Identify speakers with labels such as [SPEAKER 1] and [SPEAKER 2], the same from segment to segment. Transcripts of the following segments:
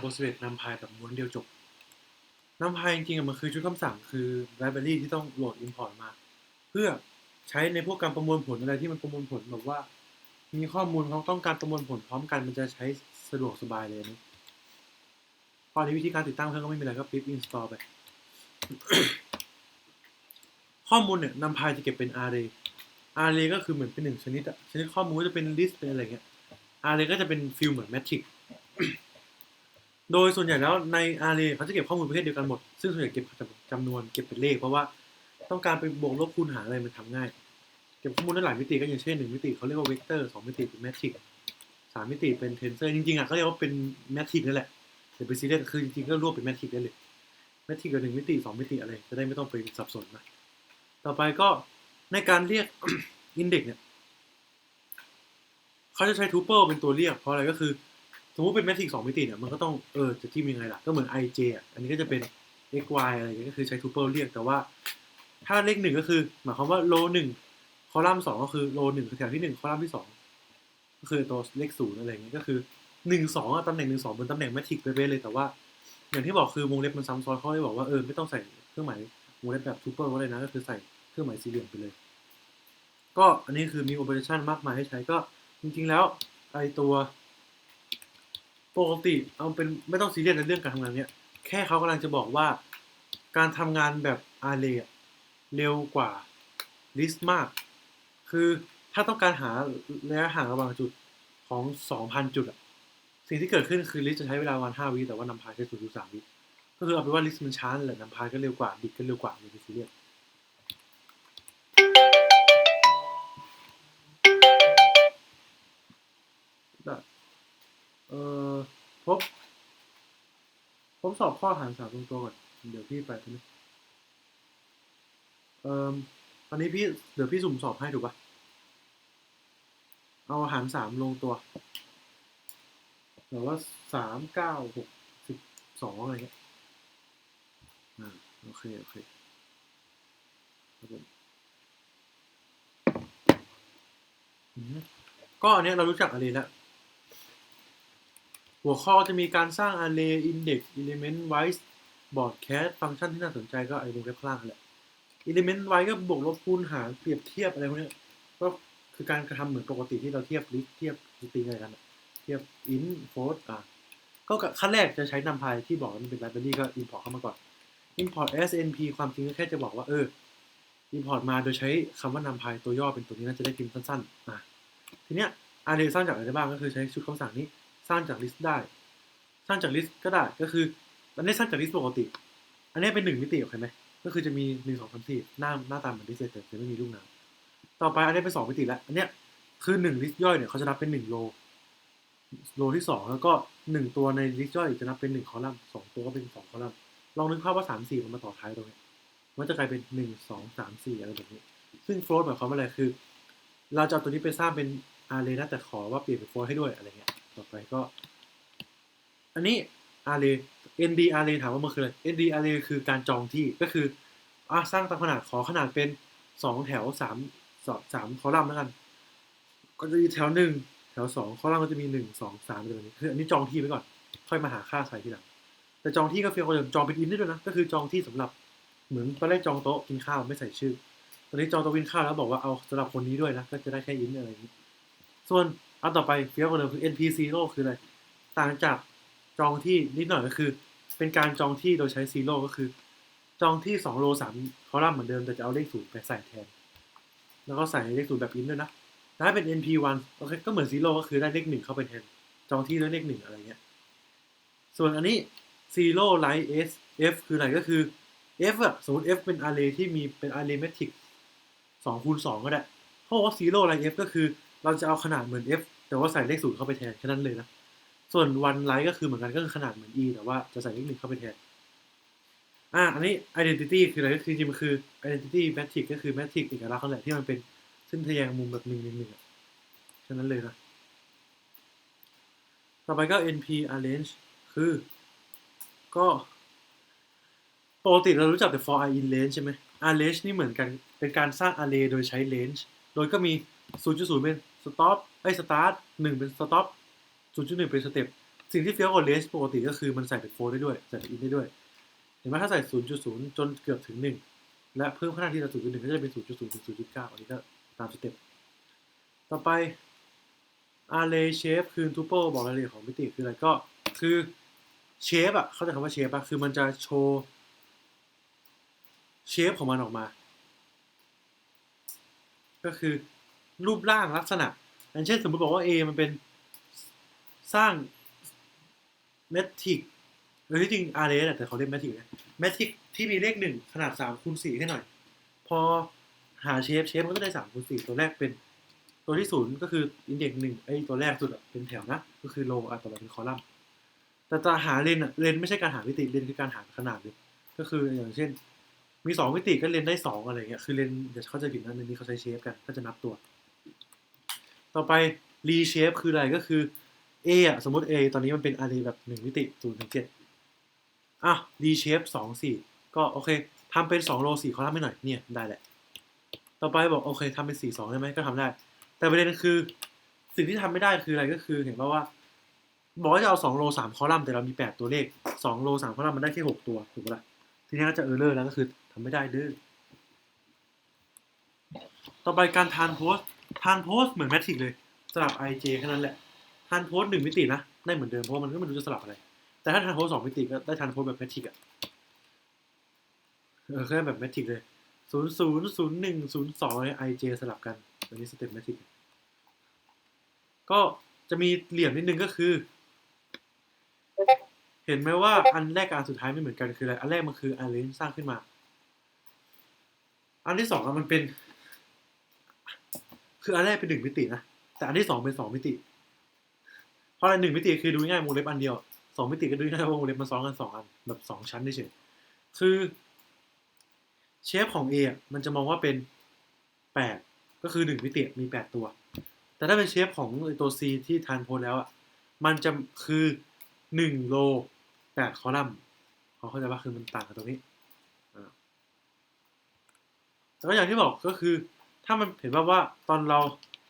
[SPEAKER 1] โบสเวตนำพายแบบม้วนเดียวจบนำพายจริงๆมันคือชุดคำสั่งคือไลบรารีที่ต้องโหลด import มา เพื่อใช้ในพวกการประมวลผลอะไรที่มันประมวลผลแบบว่า มีข้อมูลเขาต้องการประมวลผลพร้อมกันมันจะใช้สะดวกสบายเลยนะพอในวิธีการติดตั้งเพื่อนก็ไม่มีอะไรก็ปิด install ไป ข้อมูลเนี่ยนำพายจะเก็บเป็น array array ก็คือเหมือนเป็นหนึ่งชนิดอะชนิดข้อมูลจะเป็น list เป็นอะไรเงี้ย array ก็จะเป็นฟิลเหมือน matrix โดยส่วนใหญ่แล้วใน array เขาจะเก็บข้อมูลประเภทเดียวกันหมด ซึ่งส่วนใหญ่เก็บจำนวนเก็บเป็นเลข เพราะว่าต้องการไปบวกลบคูณหารอะไรมันทำง่าย เก็บข้อมูลได้หลายมิติก็อย่างเช่นหนึ่งมิติเขาเรียกว่าเวกเตอร์สองมิติเป็นแมทริกสามมิติเป็นเทนเซอร์จริงๆอะเขาเรียกว่าเป็นแมทริกนั่นแหละแต่เป็นซีเรียสคือจริงๆก็รวบเป็นแมทริกได้เลยแมทริกกับหนึ่งมิติสองมิติอะไรจะได้ไม่ต้องไปสับสนนะต่อไปก็ในการเรียกอินเด็กเนี่ยเขาจะใช้ทูเปิลเป็นตัวเรียกเพราะอะไรก็คือ มมติเป็นแมทริกสองมิติเนี่ยมันก็ต้องเออจะที่มียังไงล่ะ ก็เหมือน ij อะอันนี้ก็จะเป็น x y อะไรอย่างเงี้ยก็คือใช้ทูเปิลเรียกแต่ว่า ถ้าเลขหนึ่งก็คือ หมายความว่าโลหนึ่งคอลัมน์สองก็คือโลหนึ่งคือแถวที่หนึ่งคอลัมน์ที่สองก็คือตัวเลขศูนย์อะไรอย่างเงี้ยก็คือหนึ่งสองตำแหน่งหนึ่งสองบนตำแหน่งแมทริกเป๊ะเลยแต่ว่า อย่างที่บอกคือวงเล็บมันซ้ำซ้อนเขาเลยบอกว่าเออไม่ต้องใส่เครื่องหมายวงเล็บแบบซูเปอร์ก็เลยนะก็คือใส่เครื่องหมายสี่เหลี่ยมไปเลย ก็อันนี้คือมีโอเปอเรชันมากมายให้ใช้ก็จริง ๆ แล้วไอตัว ปกติเอาเป็นไม่ต้องซีเรียสในเรื่องการทำงานเนี้ย แค่เขากำลังจะบอกว่า การทำงานแบบอาร์เรเร็วกว่าลิสต์มาก คือถ้าต้องการหาระยะห่างระหว่างจุดของ 2,000 จุดอะสิ่งที่เกิดขึ้นคือลิสต์จะใช้เวลาวัน5วิแต่ว่านำพาใช้0.3วิก็คือเอาเป็นว่าลิสต์มันช้าแหละนำพาก็เร็วกว่าดิกก็เร็วกว่าในซีเรียส เออพบผมสอบข้อหารสามตรงตัวก่อน เดี๋ยวพี่ไปนี้เอ่อตอนนี้พี่ เดี๋ยวพี่สุ่มสอบให้ถูกปะเอาหารสามลงตัวแบบว่าสามเก้าหกสิบสองอะไรเงี้ย อ่า โอเค โอเคครับผมก็อันเนี้ยเรารู้จักอะไรแล้ว หัวข้อจะมีการสร้าง array index element wise broadcast ฟังก์ชันที่น่าสนใจก็ไอ้วงเล็บข้างล่างแหละ element wise ก็บวกลบคูณหารเปรียบเทียบอะไรพวกนี้ก็คือการกระทำเหมือนปกติที่เราเทียบ list เทียบ string อะไรกันเทียบ int float อะก็ขั้นแรกจะใช้นำพายที่บอกมันเป็น library ก็ import เข้ามาก่อน import snp ความจริงก็แค่จะบอกว่าเออ import มาโดยใช้คำว่านำพายตัวย่อเป็นตัวนี้น่าจะได้พิมพ์สั้นๆอะทีเนี้ย array สร้างจากอะไรได้บ้างก็คือใช้ชุดคำสั่งนี้ สร้างจาก list ได้ สร้างจาก list ก็ได้ก็คืออันนี้สร้างจาก list ปกติ อันนี้เป็นหนึ่งมิติโอเคไหมก็คือจะมีหนึ่งสองสามสี่หน้าหน้าตาเหมือน list แต่จะไม่มีลูกน้ำต่อไปอันนี้เป็นสองมิติแล้วอันเนี้ยคือหนึ่ง list ย่อยเนี่ยเขาจะนับเป็นหนึ่งโลโลที่สองแล้วก็หนึ่งตัวใน list ย่อยจะนับเป็นหนึ่งคอลัมน์สองตัวก็เป็นสองคอลัมน์ลองนึกภาพว่าสามสี่มันมาต่อท้ายตรงนี้มันจะกลายเป็นหนึ่งสองสามสี่อะไรแบบนี้ ซึ่ง float หมายความว่าอะไรคือ เราจะเอาตัวนี้ไปสร้างเป็น array นะแต่ขอว่าเปลี่ยนเป็น float ให้ด้วยอะไรเต่อไปก็ อันนี้ array nd array ถามว่ามันคืออะไร nd array คือการจองที่ก็คืออะสร้างตามขนาดขอขนาดเป็นสองแถวสามสองสามคอลัมน์แล้วกัน ก็จะมีแถวหนึ่งแถวสองคอลัมน์ก็จะมีหนึ่งสองสามแบบนี้คืออันนี้จองที่ไว้ก่อน ค่อยมาหาค่าใส่ทีหลังแต่จองที่ก็เฟียวกว่าเดิมจองเป็นอินได้ด้วยนะก็คือจองที่สำหรับเหมือนตอนแรกจองโต๊ะกินข้าวไม่ใส่ชื่อ ตอนนี้จองโต๊ะกินข้าวแล้วบอกว่าเอาสำหรับคนนี้ด้วยนะก็จะได้แค่อินอะไรอย่างนี้ ส่วน อันต่อไปเฟี้ยวกว่าเดิมคือ NP zero คืออะไร ต่างจากจองที่นิดหน่อยก็คือ เป็นการจองที่โดยใช้ zero ก็คือ จองที่2โล3คอลัมน์เหมือนเดิมแต่จะเอาเลขศูนย์ไปใส่แทน แล้วก็ใส่เลขศูนย์แบบอินด้วยนะถ้าเป็น NP one โอเคก็เหมือน zero ก็คือได้เลขหนึ่งเข้าไปแทน จองที่ด้วยเลขหนึ่งอะไรเงี้ย ส่วนอันนี้ zero line s f คืออะไรก็คือ f อะสมมติ f เป็น array ที่มีเป็น array metric สองคูณสองก็ได้เพราะว่า zero line f ก็คือ เราจะเอาขนาดเหมือน f แต่ว่าใส่เลขศูนย์เข้าไปแทนแค่นั้นเลยนะ ส่วน one line ก็คือเหมือนกันก็คือขนาดเหมือน e แต่ว่าจะใส่เลขหนึ่งเข้าไปแทน อ่า อันนี้ identity คืออะไรก็คือจริงๆมันคือ identity metric ก็คือ metric เอกลักษณ์แหละที่มันเป็นเส้นทะแยงมุมแบบหนึ่งหนึ่งหนึ่งแค่นั้นเลยนะ ต่อไปก็ np arrange คือ ก็ปกติเรารู้จักแต่ for i in range ใช่ไหม arrange นี่เหมือนกันเป็นการสร้าง array โดยใช้ range โดยก็มี 0.0 เป็น stop ไอ้ start 1 เป็น stop 0.1 เป็น step สิ่งที่เฟี้ยวกว่าเลสปกติก็คือมันใส่เป็นโฟร์ได้ด้วย ใส่เป็นอินได้ด้วย เห็นไหมถ้าใส่ 0.0 จนเกือบถึง 1 และเพิ่มขนาดที่เรา0.1 ก็จะเป็น 0.0 ถึง 0.9 อันนี้ก็ตามสเต็ปต่อไป array shape คือ tuple บอกรายละเอียดของมิติคืออะไรก็คือ shape อะเข้าใจคำว่า shape อะคือมันจะโชว์ shape ของมันออกมา ก็คือ รูปร่างลักษณะอย่างเช่นสมมติบอกว่า A มันเป็นสร้างเมทริกหรือที่จริง array แหละแต่เขาเรียกเมทริกนะเมทริกที่มีเลขหนึ่งขนาด3คูณ4ให้หน่อย พอหาเชฟเชฟมันก็ได้3คูณ4ตัวแรกเป็น ตัวที่ศูนย์ก็คืออินเด็กซ์หนึ่งไอ้ตัวแรกสุดเป็นแถวนะ ก็คือโลอะต่อไปเป็นคอลัมน์แต่จะหาเลนอะเลนไม่ใช่การหามิติเลนคือการหาขนาดเลยก็คืออย่างเช่น มีสองมิติก็เลนได้สองอะไรเงี้ยคือเลนอย่าเขาใจผิดนะในนี้เขาใช้เชฟกันก็จะนับตัว ต่อไปรีเชฟคืออะไรก็คือ A อะสมมติ A ตอนนี้มันเป็น array แบบหนึ่งมิติศูนย์ถึงเจ็ดอะรีเชฟสองสี่ก็โอเคทำเป็นสองโลสี่คอลัมน์ให้หน่อยเนี่ยได้แหละ ต่อไปบอกโอเคทำเป็นสี่สองได้ไหมก็ทำได้ แต่ประเด็นคือสิ่งที่ทำไม่ได้คืออะไรก็คือเห็นป่าว่าบอกว่าจะเอาสองโลสามคอลัมน์แต่เรามีแปดตัวเลขสองโลสามคอลัมน์มันได้แค่หกตัวถูกปะล่ะทีนี้ก็จะเออร์เลอร์แล้วก็คือทำไม่ได้เด้อต่อไปการทานโพส ทานโพสเหมือนแมทริกเลยสลับ ij แค่นั้นแหละทานโพสหนึ่งมิตินะได้เหมือนเดิมเพราะมันก็ไม่รู้จะสลับอะไร แต่ถ้าทานโพสสองมิติก็ได้ทานโพสแบบแมทริกอะเออแค่แบบแมทริกเลยศูนย์ศูนย์ศูนย์หนึ่งศูนย์สองไอเจสลับกันอันนี้สเต็ปแมทริกก็จะมีเหลี่ยมนิดนึงก็คือ เห็นไหมว่าอันแรกกับอันสุดท้ายไม่เหมือนกันคืออะไร อันแรกมันคือ arrange สร้างขึ้นมา อันที่สองอะมันเป็น คืออันแรกเป็นหนึ่งมิตินะแต่อันที่สองเป็นสองมิติ เพราะอะไรหนึ่งมิติคือดูง่ายวงเล็บอันเดียวสองมิติก็ดูง่ายว่าวงเล็บมันซ้อนกันสองอันแบบสองชั้นเฉยคือเชฟของ A อะมันจะมองว่าเป็นแปดก็คือหนึ่งมิติมีแปดตัว แต่ถ้าเป็นเชฟของตัว C ที่ทานโพลแล้วอะมันจะคือหนึ่งโลแปดคอลัมน์เขาเข้าใจว่าคือมันต่างกันตรงนี้แต่ก็อย่างที่บอกก็คือ ถ้ามันเห็นว่าว่าตอนเรา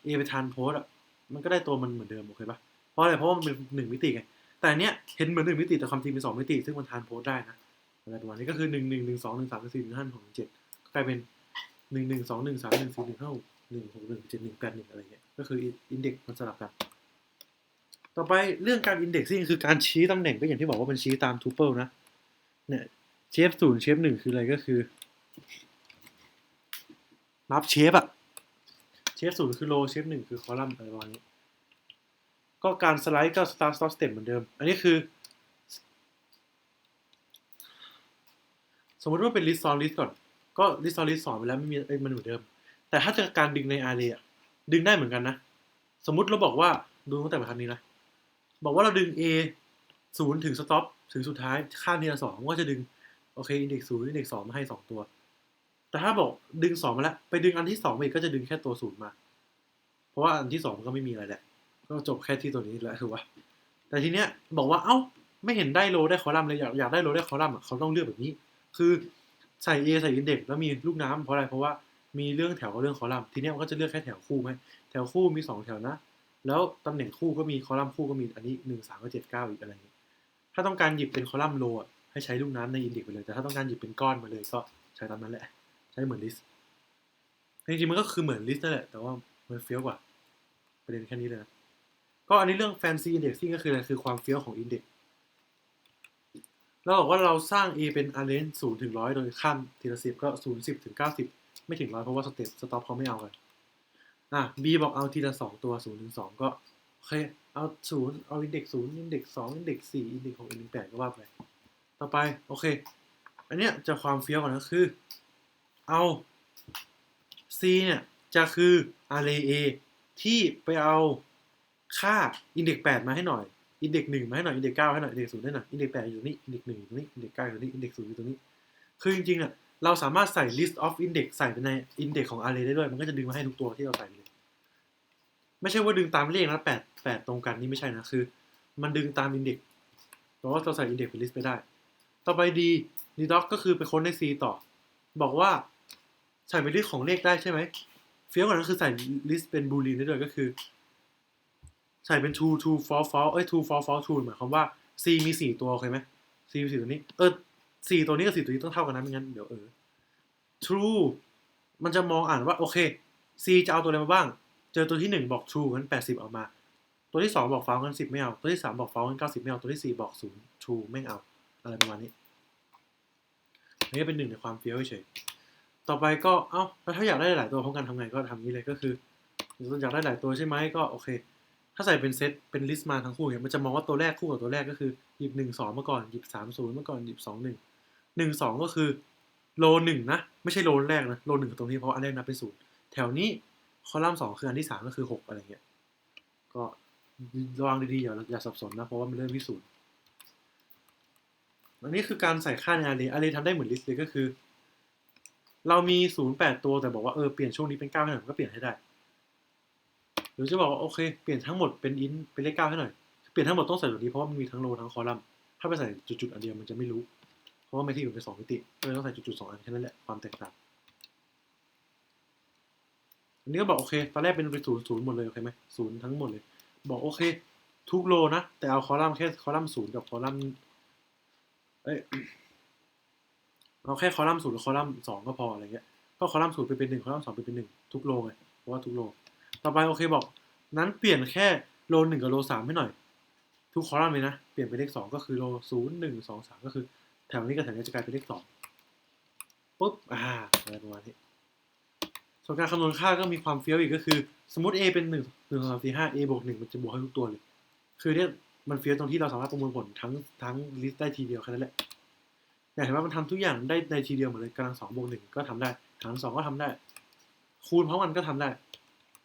[SPEAKER 1] A ไปทานโพสอะมันก็ได้ตัวมันเหมือนเดิมโอเคปะเพราะอะไรเพราะว่ามันเป็นหนึ่งมิติไงแต่อันเนี้ยเห็นเหมือนหนึ่งมิติแต่ความจริงเป็นสองมิติ ซึ่งมันทานโพสได้นะอะไรประมาณนี้ก็คือหนึ่งหนึ่งหนึ่งสองหนึ่งสามหนึ่งสี่หนึ่งห้าหนึ่งหกหนึ่งเจ็ดกลายเป็นหนึ่งหนึ่งสองหนึ่งสามหนึ่งสี่หนึ่งห้าหนึ่งหกหนึ่งเจ็ดหนึ่งแปดหนึ่งอะไรเงี้ยก็คืออินเด็กซ์มันสลับกันต่อไปเรื่องการอินเด็กซิ่งคือการชี้ตำแหน่งก็อย่างที่บอกว่ามันชี้ตามทูเปิลนะเนี่ยเชฟศูนย์เชฟหนึ่งคืออะไรก็คือ นับเชฟอะเชฟศูนย์คือโลเชฟหนึ่งคือคอลัมน์อะไรประมาณนี้ ก็การสไลด์ก็สตาร์สต็อปสเต็ปเหมือนเดิม อันนี้คือ สมมติว่าเป็นลิสต์ซอนลิสต์ก่อน ก็ลิสต์ซอนลิสต์สอนไปแล้วไม่มีเอ้ยมันเหมือนเดิม แต่ถ้าจะการดึงในอาร์เรียดึงได้เหมือนกันนะ สมมติเราบอกว่าดูตั้งแต่บรรทัดนี้นะบอกว่าเราดึง A ศูนย์ถึงสต็อปถึงสุดท้ายข้ามทีละสองก็จะดึง โอเคอินเด็กศูนย์อินเด็กสองมาให้สองตัว แต่ถ้าบอกดึงสองมาแล้ว ไปดึงอันที่สองมาอีกก็จะดึงแค่ตัวศูนย์มา เพราะว่าอันที่สองมันก็ไม่มีอะไรแหละก็จบแค่ที่ตัวนี้แหละถูกปะแต่ทีเนี้ยบอกว่าเอ้าไม่เห็นได้โลได้คอลัมน์เลยอยากอยากได้โลได้คอลัมน์เขาต้องเลือกแบบนี้ คือใส่ A ใส่อินเด็กแล้วมีลูกน้ำเพราะอะไรเพราะว่ามีเรื่องแถวกับเรื่องคอลัมน์ทีเนี้ยมันก็จะเลือกแค่แถวคู่ไหมแถวคู่มีสองแถวนะ แล้วตำแหน่งคู่ก็มีคอลัมน์คู่ก็มีอันนี้หนึ่งสามก็เจ็ดเก้าอีกอะไรอย่างนี้ถ้าต้องการหยิบเป็นคอลัมน์โลให้ใช้ลูกน้ำในอินเด็กไปเลย แต่ถ้าต้องการหยิบเป็นก้อนมาเลยก็ใช้ตามนั้นแหละ ช้เหมือนลิสต์จริงๆมันก็คือเหมือนลิสต์นั่นแหละ แต่ว่ามันเฟี้ยวกว่า ประเด็นแค่นี้เลยนะ ก็อันนี้เรื่อง fancy indexing ก็คืออะไรคือความเฟี้ยวของ index เราบอกว่าเราสร้าง A เป็น arrange ศูนย์ถึงร้อยโดยข้ามทีละสิบก็ศูนย์สิบถึงเก้าสิบไม่ถึงร้อยเพราะว่าสเต็ปสต็อปเขาไม่เอากันอะ B บอกเอาทีละสองตัวศูนย์ถึงสองก็โอเคเอาศูนย์เอา index ศูนย์ index สอง index สี่ index หก index แปดก็ว่าไป ต่อไป โอเค อันเนี้ยจะความเฟี้ยวก่อนก็คือ เอา C เนี่ย จะคือ array A ที่ไปเอาค่า index แปดมาให้หน่อย index หนึ่งมาให้หน่อย index เก้าให้หน่อย index ศูนย์ให้หน่อย index แปดอยู่ตรงนี้ index หนึ่งอยู่ตรงนี้ index เก้าอยู่ตรงนี้ index ศูนย์อยู่ตรงนี้ คือจริงๆอะ เราสามารถใส่ list of index ใส่ไปใน index ของ array ได้ด้วย มันก็จะดึงมาให้ทุกตัวที่เราใส่เลย ไม่ใช่ว่าดึงตามเลขนะแปดแปดตรงกันนี่ไม่ใช่นะ คือ มันดึงตาม index แต่ว่าเราใส่ index เป็น list ไปได้ ต่อไป d d doc ก็คือไปค้นใน c ต่อ บอกว่า ใส่เป็น list ของเลขได้ใช่ไหมเฟี้ยวกว่านั้นคือใส่ list เป็น boolean ได้ด้วยก็คือ ใส่เป็น true true false false เอ้ย true false false true หมายความว่า c มีสี่ตัวโอเคไหม c มีสี่ตัวนี้เออสี่ตัวนี้กับสี่ตัวนี้ต้องเท่ากันนะไม่งั้นเดี๋ยวเออ true มันจะมองอ่านว่าโอเค c จะเอาตัวอะไรมาบ้าง เจอตัวที่หนึ่งบอก true งั้นแปดสิบเอามา ตัวที่สองบอก false งั้นสิบไม่เอา ตัวที่สามบอก false งั้นเก้าสิบไม่เอา ตัวที่สี่บอกศูนย์ true ไม่เอา อะไรประมาณนี้นนี้เป็นหนึ่งในความเฟี้ยวเฉย ต่อไปก็ เอ้าแล้วถ้าอยากได้หลายตัวพร้อมกันทำไงก็ทำนี้เลยก็คืออยากได้หลายตัวใช่ไหมก็โอเค ถ้าใส่เป็นเซตเป็นลิสต์มาทั้งคู่เนี่ยมันจะมองว่าตัวแรกคู่กับตัวแรกก็คือหยิบหนึ่งสองมาก่อนหยิบสามศูนย์มาก่อนหยิบสองหนึ่งหนึ่งสองก็คือโลหนึ่งนะไม่ใช่โลแรกนะโลหนึ่งตรงนี้เพราะอันแรกนับเป็นศูนย์แถวนี้คอลัมน์สองคืออันที่สามก็คือหกอะไรเงี้ยก็ระวังดีๆอย่าอย่าสับสนนะเพราะว่ามันเริ่มที่ศูนย์อันนี้คือการใส่ค่าในอารีอารีทำได้เหมือนลิสต์เลยก็คือ เรามีศูนย์แปดตัวแต่บอกว่าเออเปลี่ยนช่วงนี้เป็นเก้าให้หน่อยมันก็เปลี่ยนให้ได้ หรือจะบอกว่าโอเคเปลี่ยนทั้งหมดเป็นอินเป็นเลขเก้าให้หน่อย เปลี่ยนทั้งหมดต้องใส่แบบนี้เพราะว่ามันมีทั้งโลทั้งคอลัมน์ ถ้าไปใส่จุดๆอันเดียวมันจะไม่รู้ เพราะว่าไม่ที่อยู่เป็นสองมิติก็เลยต้องใส่จุดๆสองอันแค่นั้นแหละความแตกต่างอันนี้ก็บอกโอเคตอนแรกเป็นเป็นศูนย์ศูนย์หมดเลยโอเคไหมศูนย์ทั้งหมดเลย บอกโอเค ทุกโลนะแต่เอาคอลัมน์แค่คอลัมน์ศูนย์กับคอลัมน์เอ้ย เอาแค่คอลัมน์ศูนย์กับคอลัมน์สองก็พออะไรเงี้ย ก็คอลัมน์ศูนย์ไปเป็นหนึ่งคอลัมน์สองไปเป็นหนึ่งทุกโลไงเพราะว่าทุกโล ต่อไปโอเคบอก นั้นเปลี่ยนแค่โลหนึ่งกับโลสามให้หน่อย ทุกคอลัมน์เลยนะ เปลี่ยนเป็นเลขสองก็คือโลศูนย์หนึ่งสองสามก็คือ แถวนี้กับแถวนี้จะกลายเป็นเลขสองปุ๊บ อ่าอะไรประมาณนี้ ส่วนการคำนวณค่าก็มีความเฟี้ยวอีกก็คือ สมมติ a เป็นหนึ่งหนึ่งสองสามสี่ห้า a บวกหนึ่งมันจะบวกให้ทุกตัวเลย คือเนี่ยมันเฟี้ยวตรงที่เราสามารถประมวลผลทั้งทั้งลิสต์ได้ทีเดียวแค่นั้นแหละ เห็นว่ามันทำทุกอย่างได้ในทีเดียวหมดเลยกำลังสองบวกหนึ่งก็ทำได้หารสองก็ทำได้ คูณเพราะมันก็ทำได้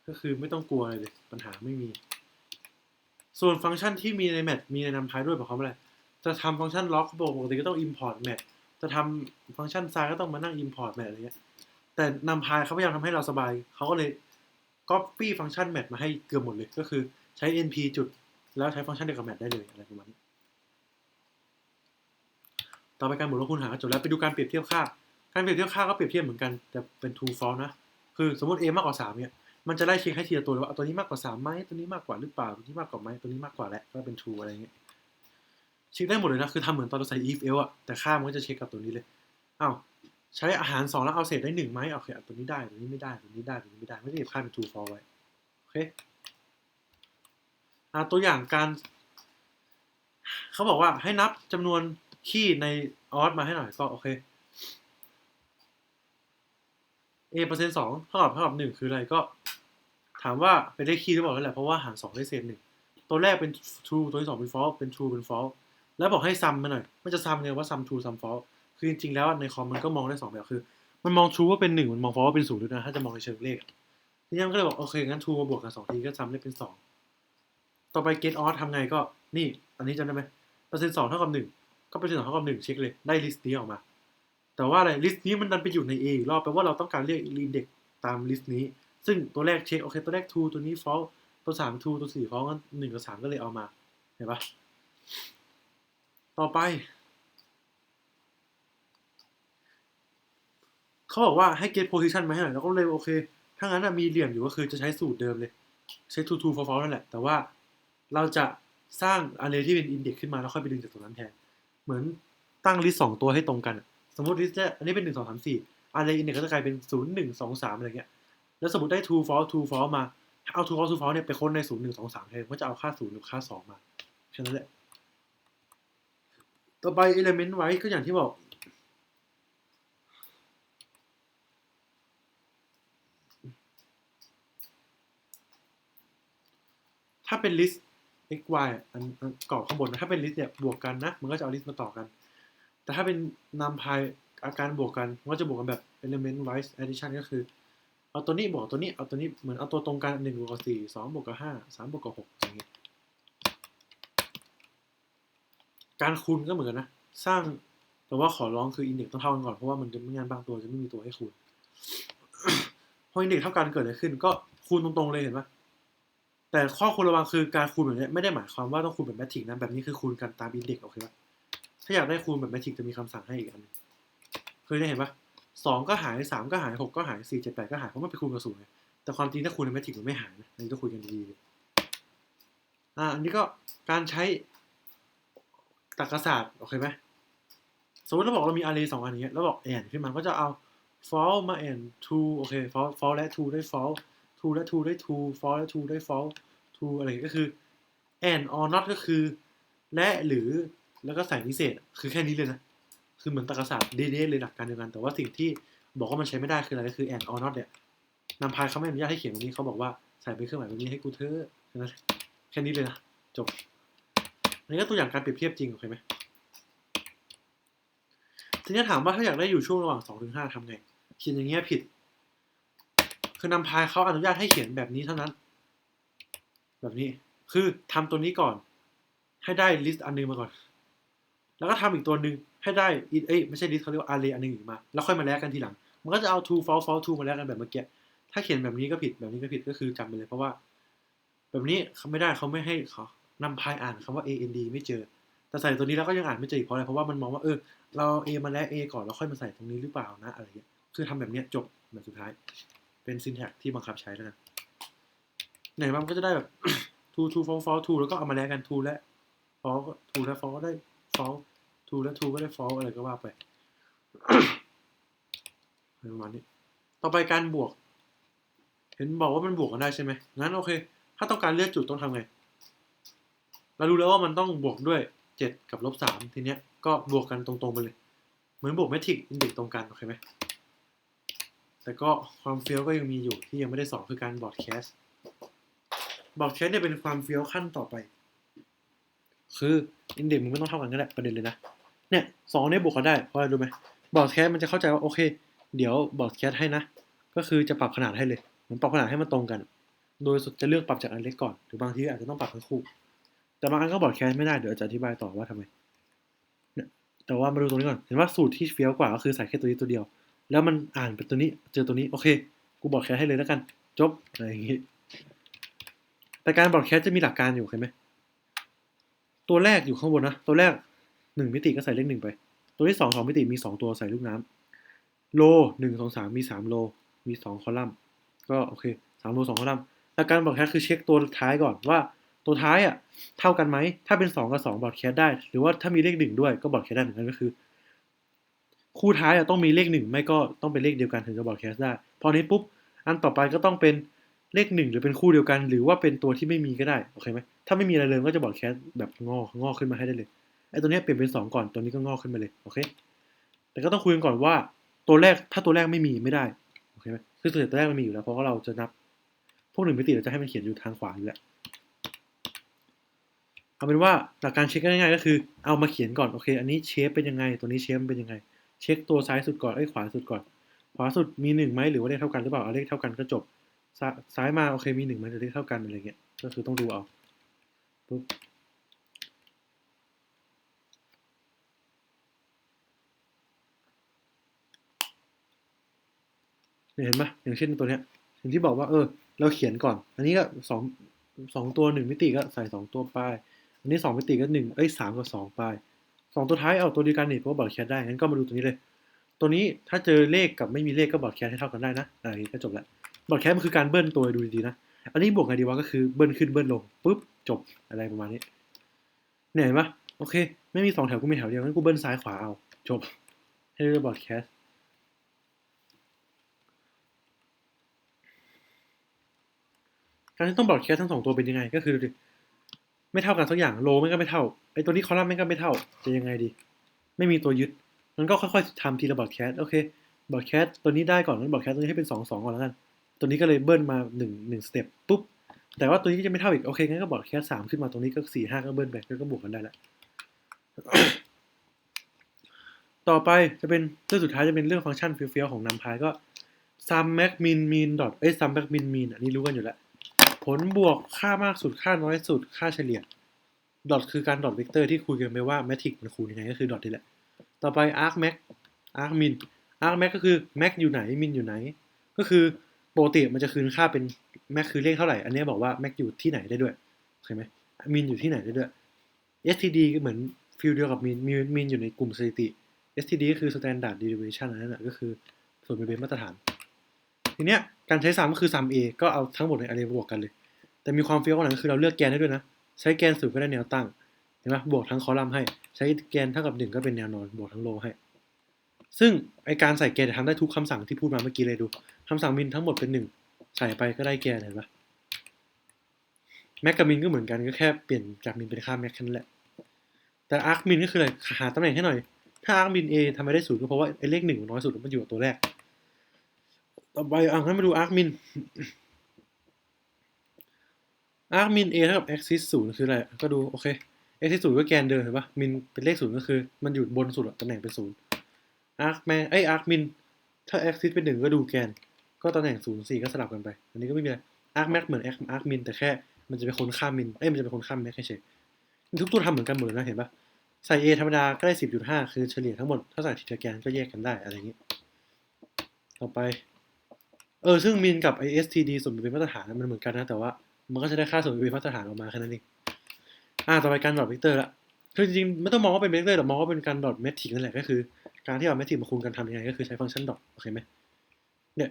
[SPEAKER 1] ก็คือไม่ต้องกลัวอะไรเลย ปัญหาไม่มี ส่วนฟังก์ชันที่มีในแมทมีในนำพายด้วยบอกเขาว่าอะไรจะทำฟังก์ชันล็อกปกติก็ต้อง import แมทจะทำฟังก์ชันไซก็ต้องมานั่ง import แมทอะไรเงี้ยแต่นำพายเขาพยายามทำให้เราสบาย เขาก็เลย copy ฟังก์ชันแมทมาให้เกือบหมดเลย ก็คือใช้ np จุด แล้วใช้ฟังก์ชันเดียวกับแมทได้เลยอะไรประมาณนี้ ต่อไปการบวกลบคูณหารก็จบแล้วไปดูการเปรียบเทียบค่า การเปรียบเทียบค่าก็เปรียบเทียบเหมือนกันแต่เป็น true false นะ คือสมมติ a มากกว่า3เนี่ยมันจะไล่เช็คให้ทีละตัวเลยว่าตัวนี้มากกว่า3ไหมตัวนี้มากกว่าหรือเปล่าตัวนี้มากกว่าไหมตัวนี้มากกว่าแหละก็เป็น true อะไรเงี้ยเช็คได้หมดเลยนะคือทำเหมือนตอนเราใส่ if else อะแต่ค่ามันก็จะเช็คกับตัวนี้เลยอ้าวใช้อาหารสองแล้วเอาเศษได้หนึ่งไหมโอเคตัวนี้ได้ตัวนี้ไม่ได้ตัวนี้ได้ตัวนี้ไม่ได้ไม่ได้เก็บค่าเป็น true false ไว้โอเคอ่าตัวอย่างการเขาบอกว่าให้นับจำนวน ขี้ในออสมาให้หน่อยก็โอเค a เปอร์เซ็นต์สองเท่ากับเท่ากับหนึ่งคืออะไรก็ ถามว่าเป็นเลขคีย์หรือเปล่าแล้วแหละเพราะว่าหารสองได้เศษหนึ่งตัวแรกเป็น true ตัวที่สองเป็น false เป็น true เป็น false แล้วบอกให้ซัมมาหน่อยมันจะซัมไงว่าซัม true ซัม false คือจริงๆแล้วในคอมมันก็มองได้สองแบบคือ มันมอง true ว่าเป็นหนึ่งมันมอง false ว่าเป็นศูนย์ด้วยนะถ้าจะมองในเชิงเลขทีนี้มันก็เลยบอกโอเคงั้น true มาบวกกันสองทีก็ซัมได้เป็นสองต่อไป get odd ทำไงก็นี่ อันนี้จำได้ไหมเปอร์เซ็นต์สองเท่ากับหนึ่ง ก็เปเซ็นต์สองเท่ากับหนึ่งเช็คเลยได้ลิสต์นี้ออกมา แต่ว่าอะไรลิสต์นี้มันดันไปอยู่ใน A อีกรอบแปลว่าเราต้องการเรียกอินเด็กตามลิสต์นี้ ซึ่งตัวแรกเช็คโอเคตัวแรก true ตัวนี้ false ตัวสาม true ตัวสี่ false งั้นหนึ่งกับสามก็เลยเอามาเห็นปะต่อไปเขาบอกว่าให้ get position มาให้หน่อยแล้วก็เลยโอเค ถ้างั้นนะมีเหลี่ยมอยู่ก็คือจะใช้สูตรเดิมเลย ใช้ true true false false นั่นแหละ แต่ว่าเราจะสร้าง array ที่เป็น index ขึ้นมาแล้วค่อยไปดึงจากตรงนั้นแทน เหมือนตั้งลิสต์สองตัวให้ตรงกัน สมมติลิสต์อันนี้เป็นหนึ่งสองสามสี่ array index ก็จะกลายเป็นศูนย์หนึ่งสองสามอะไรเงี้ย แล้วสมมติได้ true false true false มา เอา true false true false เนี่ยไปค้นในศูนย์หนึ่งสองสามแทนก็จะเอาค่าศูนย์หรือค่าสองมาแค่นั้นแหละ ต่อไป element ไว้ก็อย่างที่บอกถ้าเป็น list x y อันกรอบข้างบนนะถ้าเป็น list เนี่ยบวกกันนะมันก็จะเอา list มาต่อกัน แต่ถ้าเป็นนำพายอาการบวกกันมันก็จะบวกกันแบบ element wise addition ก็คือ เอาตัวนี้บวกตัวนี้เอาตัวนี้เหมือนเอาตัวตรงกันหนึ่งบวกกับสี่สองบวกกับห้าสามบวกกับหกอย่างเงี้ยการคูณก็เหมือนกันนะ สร้างแต่ว่าขอร้องคือ index ต้องเท่ากันก่อนเพราะว่ามันจะไม่งั้นบางตัวจะไม่มีตัวให้คูณพอ index เท่ากันเกิดอะไรขึ้น ก็คูณตรงๆเลยเห็นปะ แต่ข้อควรระวังคือการคูณแบบนี้ไม่ได้หมายความว่าต้องคูณแบบแมทริกนะแบบนี้คือคูณกันตาม index โอเคปะถ้าอยากได้คูณแบบแมทริกจะมีคำสั่งให้อีกอันเคยได้เห็นปะสองก็หายสามก็หายหกก็หายสี่เจ็ดแปดก็หายเพราะมันไปคูณกับศูนย์ไงแต่ความจริงถ้าคูณในแมทริกมันไม่หายนะอันนี้ต้องคุยกันดีๆอ่าอันนี้ก็การใช้ตรรกศาสตร์โอเคไหมสมมติเราบอกเรามี array สองอันอย่างเงี้แล้วบอก and ขึ้นมาก็จะเอา false มา and true โอเค false false และ true ได้ false true และ true ได้ true false และ true ได้ false true อะไรก็คือ and or not ก็คือ และหรือแล้วก็ใส่นิเศษ คือแค่นี้เลยนะ คือเหมือนตรรกศาสตร์เดเเลยหลักการเดียวกัน แต่ว่าสิ่งที่บอกว่ามันใช้ไม่ได้คืออะไรก็คือ and or not เนี่ยนำพายเขาไม่อนุญาตให้เขียนแบบนี้เขาบอกว่าใส่เป็นเครื่องหมายแบบนี้ให้กูเถอะแค่นั้นแค่นี้เลยนะจบอันนี้ก็ตัวอย่างการเปรียบเทียบจริงโอเคไหมทีนี้ถามว่าถ้าอยากได้อยู่ช่วงระหว่างสองถึงห้าทำไงเขียนอย่างเงี้ยผิด คือนำพายเขาอนุญาตให้เขียนแบบนี้เท่านั้น แบบนี้คือทำตัวนี้ก่อน ให้ได้ลิสต์อันนึงมาก่อน แล้วก็ทำอีกตัวหนึ่งให้ได้เอ้ยไม่ใช่ลิสต์เขาเรียกว่า array อันนึงอีกมา แล้วค่อยมาแลกกันทีหลัง มันก็จะเอา true false false true มาแลกกันแบบเมื่อกี้ถ้าเขียนแบบนี้ก็ผิดแบบนี้ก็ผิดก็คือจำไปเลยเพราะว่า แบบนี้เขาไม่ได้เขาไม่ให้เขานำพายอ่านคำว่า a n d ไม่เจอแต่ใส่ตัวนี้แล้วก็ยังอ่านไม่เจออีกเพราะอะไรเพราะว่ามันมองว่าเออเรา a มาแล้ว a ก่อนแล้วค่อยมาใส่ตรงนี้หรือเปล่านะอะไรเงี้ยคือทำแบบเนี้ยจบแบบสุดท้าย เป็น syntax ที่บังคับใช้แล้วนะไหนมันก็จะได้แบบ true true false false true แล้วก็เอามาแลกกัน true และ false ก็ true และ false ก็ได้ false true และ true ก็ได้ false อะไรก็ว่าไปประมาณนี้ ต่อไปการบวก เห็นบอกว่ามันบวกกันได้ใช่ไหมงั้นโอเค ถ้าต้องการเลือกจุดต้องทำไง เรารู้แล้วว่ามันต้องบวกด้วยเจ็ดกับลบสามทีเนี้ยก็บวกกันตรงๆไปเลย เหมือนบวกแมทริกอินเด็กตรงกันโอเคไหม แต่ก็ความเฟี้ยวก็ยังมีอยู่ที่ยังไม่ได้สอนคือการบอร์ดแคสต์บอร์ดแคสต์เนี่ยเป็นความเฟี้ยวขั้นต่อไป คืออินเด็กมึงไม่ต้องเท่ากันก็ได้ประเด็นเลยนะ เนี่ยสองเนี่ยบวกกันได้เพราะอะไรรู้ไหมบอร์ดแคสต์มันจะเข้าใจว่าโอเค เดี๋ยวบอร์ดแคสต์ให้นะ ก็คือจะปรับขนาดให้เลยเหมือนปรับขนาดให้มันตรงกัน โดยสุดจะเลือกปรับจากอันเล็กก่อนหรือบางทีอาจจะต้องปรับทั้งคู่ แต่บางอันก็บอร์ดแคสต์ไม่ได้เดี๋ยวจะอธิบายต่อว่าทำไมเนี่ยแต่ว่ามาดูตรงนี้ก่อน เห็นว่าสูตรที่เฟี้ยวกว่าก็คือใส่แค่ตัวนี้ตัวเดียว แล้วมันอ่านเป็นตัวนี้ เจอตัวนี้ โอเค กูบอร์ดแคสให้เลยแล้วกัน จบ อะไรอย่างงี้ แต่การบอร์ดแคสจะมีหลักการอยู่เห็นไหม ตัวแรกอยู่ข้างบนนะ ตัวแรกหนึ่งมิติก็ใส่เลขหนึ่งไป ตัวที่สองสองมิติมีสองตัวใส่ลูกน้ำโลหนึ่งสองสามมีสามโล มีสองคอลัมน์ ก็โอเคสามโลสองคอลัมน์หลักการบอร์ดแคสคือเช็คตัวท้ายก่อนว่าตัวท้ายอะเท่ากันไหม ถ้าเป็นสองกับสองบอร์ดแคสได้ หรือว่าถ้ามีเลขหนึ่งด้วยก็บอร์ดแคสได้เหมือนกันก็คือ คู่ท้ายต้องมีเลขหนึ่งไม่ก็ต้องเป็นเลขเดียวกันถึงจะบอดแคสได้ พอนี้ปุ๊บอันต่อไปก็ต้องเป็นเลขหนึ่งหรือเป็นคู่เดียวกัน หรือว่าเป็นตัวที่ไม่มีก็ได้โอเคไหมถ้าไม่มีอะไรเลยก็จะบอดแคสแบบงองอขึ้นมาให้ได้เลยไอ้ตัวนี้เปลี่ยนเป็นสองก่อนตัวนี้ก็งอกขึ้นมาเลยโอเคแต่ก็ต้องคุยกันก่อนว่าตัวแรกถ้าตัวแรกไม่มีไม่ได้โอเคไหมคือตัวแรกมันมีอยู่แล้วเพราะว่าเราจะนับ พวกหนึ่งมิติเราจะให้มันเขียนอยู่ทางขวาอยู่แล้วเอาเป็นว่าหลักการเช็คง่ายๆก็คือเอามาเขียนก่อนโอเค อันนี้เชฟเป็นยังไง ตัวนี้เชฟเป็นยังไง เช็คตัวซ้ายสุดก่อนไอ้ยขวาสุดก่อน ขวาสุดมีหนึ่งไหมหรือว่าเลขเท่ากันหรือเปล่าเอาเลขเท่ากันก็จบ ซ้ายมาโอเคมีหนึ่งไหมหรือเลขเท่ากันอะไรเงี้ย ก็คือต้องดูเอาปุ๊บเห็นปะอย่างเช่นตัวเนี้ยอย่างที่บอกว่าเออ เราเขียนก่อน อันนี้ก็สองสองตัวหนึ่งมิติก็ใส่สองตัวไปอันนี้สองมิติก็หนึ่งเอ้ยสามกับสองไป สองตัวท้ายเอาตัวเดียวกันนี่เพราะว่าบอร์ดแคสได้งั้นก็มาดูตัวนี้เลย ตัวนี้ถ้าเจอเลขกับไม่มีเลขก็บอร์ดแคสให้เท่ากันได้นะอะไรก็จบละบอร์ดแคสมันคือการเบิ้ลตัวดูดีๆนะอันนี้บวกไงดีวะก็คือเบิ้ลขึ้นเบิ้ลลงปุ๊บจบอะไรประมาณนี้เนี่ยเห็นปะโอเค ไม่มีสองแถวกูมีแถวเดียวงั้นกูเบิ้ลซ้ายขวาเอาจบให้เรียกบอร์ดแคสการที่ต้องบอร์ดแคสทั้งสองตัวเป็นยังไง ก็คือดู ไม่เท่ากันสักอย่างโลไม่ก็ไม่เท่าไอตัวนี้คอลัมน์ไม่ก็ไม่เท่า จะยังไงดี ไม่มีตัวยึด มันก็ค่อยๆทำทีละบอร์ดแคสโอเคบอร์ดแคสตัวนี้ได้ก่อนงั้นบอร์ดแคสตัวนี้ให้เป็นสองสองก่อนแล้วกัน ตัวนี้ก็เลยเบิ้ลมาหนึ่งหนึ่งสเต็ปปุ๊บแต่ว่าตัวนี้จะไม่เท่าอีกโอเคงั้นก็บอร์ดแคสสามขึ้นมาตรงนี้ก็สี่ห้าก็เบิ้ลไปก็บวกกันได้ละต่อไปจะเป็นเรื่องสุดท้ายจะเป็นเรื่องฟังก์ชันเฟี้ยวๆของนำพายก็ sum max min min dot เอ้ย sum max min min อันนี้รู้กันอยู่แล้ว ผลบวกค่ามากสุดค่าน้อยสุดค่าเฉลี่ยดอทคือการดอทเวกเตอร์ที่คุยกันไปว่าแมทริกมันคูณยังไงก็คือดอทนี่แหละ ต่อไป arc max arc min arc max ก็คือ max อยู่ไหน min อยู่ไหน ก็คือปกติมันจะคืนค่าเป็น max คือเลขเท่าไหร่ อันนี้บอกว่า max อยู่ที่ไหนได้ด้วยเข้าไหม min อยู่ที่ไหนได้ด้วย std ก็เหมือนฟิลเดียวกับ min min min อยู่ในกลุ่มสถิติ std ก็คือ standard deviation อันนั้นแหละก็คือส่วนเป็นมาตรฐาน ทีเนี้ย การใช้ sum ก็คือ sum a ก็เอาทั้งหมดใน array มาบวกกันเลย แต่มีความเฟี้ยวกว่านั้นคือเราเลือกแกนได้ด้วยนะ ใช้แกนศูนย์ก็ได้แนวตั้ง เห็นปะบวกทั้งคอลัมน์ให้ ใช้แกนเท่ากับหนึ่งก็เป็นแนวนอน บวกทั้งโลให้ ซึ่งไอการใส่แกนทำได้ทุกคำสั่งที่พูดมาเมื่อกี้เลยดูคำสั่งมินทั้งหมดเป็นหนึ่งใส่ไปก็ได้แกนเห็นปะแม็กกับมินก็เหมือนกันก็แค่เปลี่ยนจากมินเป็นค่าแม็กแค่นั้นแหละ แต่อาร์คมินก็คืออะไรหาตำแหน่งให้หน่อย ถ้าอาร์คมิน A ทำไมได้ศูนย์ก็เพราะว่าไอเลขหนึ่งน้อยสุดมันอยู่กับตัวแรก ต่อไปอะงั้มาดูอาร์คมิน อาร์คมิน A เท่ากับ axis ศูนย์คืออะไร ก็ดูโอเค axis ศูนย์ก็แกนเดิมเห็นปะมินเป็นเลขศูนย์ก็คือ มันอยู่บนสุดตำแหน่งเป็นศูนย์อาร์คแม่ไออาร์คมิน ถ้า axis เป็นหนึ่งก็ดูแกน ก็ตำแหน่งศูนย์สี่ก็สลับกันไป อันนี้ก็ไม่มีอะไร อาร์คแม็กเหมือนอาร์คมิน แต่แค่มันจะเป็นคนข้ามมิน เอ้ยมันจะเป็นคนข้ามแม็กเฉยๆทุกตัวทำเหมือนกันหมดเลยนะเห็นปะใส่ A ธรรมดาก็ได้สิบจุดห้าคือเฉลี่ยทั้งหมด ถ้าใส่ทีละแกนก็แยกกันได้อะไรอย่างนี้ ต่อไป เออซึ่งมินกับ ISTD ส่วนเป็นมาตรฐานมันเหมือนกันนะ แต่ว่ามันก็จะได้ค่าส่วนเป็นมาตรฐานออกมาแค่นั้นเองอ่าต่อไปการดอทเวกเตอร์ละคือจริงๆไม่ต้องมองว่าเป็นเวกเตอร์หรอกมองว่าเป็นการดอทเมทริกนั่นแหละก็คือ การที่เอาเมทริกมาคูณกันทำยังไงก็คือใช้ฟังก์ชันดอทโอเคไหมเนี่ย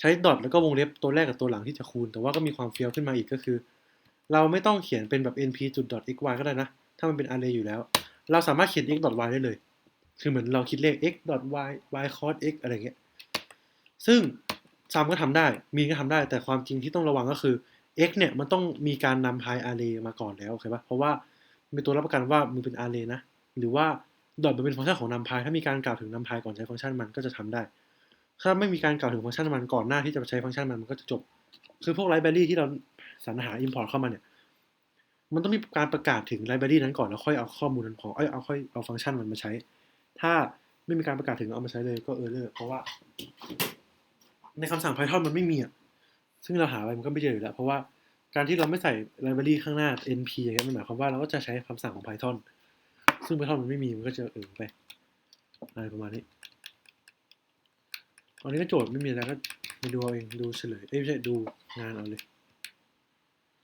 [SPEAKER 1] ใช้ดอทแล้วก็วงเล็บตัวแรกกับตัวหลังที่จะคูณ แต่ว่าก็มีความเฟี้ยวขึ้นมาอีกก็คือ เราไม่ต้องเขียนเป็นแบบ np จุด dot xy ก็ได้นะ ถ้ามันเป็น array อยู่แล้ว เราสามารถเขียน x dot y ได้เลย คือเหมือนเราคิดเลข x dot y y cos x อะไรเงี้ยซึ่ง ซัมก็ทำได้ มีนก็ทำได้ แต่ความจริงที่ต้องระวังก็คือ x เนี่ยมันต้องมีการนำพาย array มาก่อนแล้วโอเคปะเพราะว่ามีตัวรับประกันว่ามันเป็น array นะ หรือว่าดอทมันเป็นฟังก์ชันของนำพายถ้ามีการกล่าวถึงนำพายก่อนใช้ฟังก์ชันมันก็จะทำได้ ถ้าไม่มีการกล่าวถึงฟังก์ชันมันก่อนหน้าที่จะใช้ฟังก์ชันมันมันก็จะจบ คือพวกไลบรารีที่เราสรรหา import เข้ามาเนี่ย มันต้องมีการประกาศถึงไลบรารีนั้นก่อนแล้วค่อยเอาข้อมูลนั้นของเอ้ยเอาค่อยเอาฟังก์ชันมันมาใช้ ถ้าไม่มีการประกาศถึงเอามาใช้เลยก็เออเลอร์เพราะว่า ในคำสั่ง Python มันไม่มีอะ ซึ่งเราหาไปมันก็ไม่เจออยู่แล้ว เพราะว่าการที่เราไม่ใส่ไลบรารีข้างหน้า np อย่างเงี้ยมันหมายความว่าเราก็จะใช้คำสั่งของ Python ซึ่ง Python มันไม่มี มันก็จะเออไปอะไรประมาณนี้ ตอนนี้ก็โจทย์ไม่มีแล้วก็ไปดูเอาเอง ดูเฉลย เอ้ยไม่ใช่ดูงานเอาเลย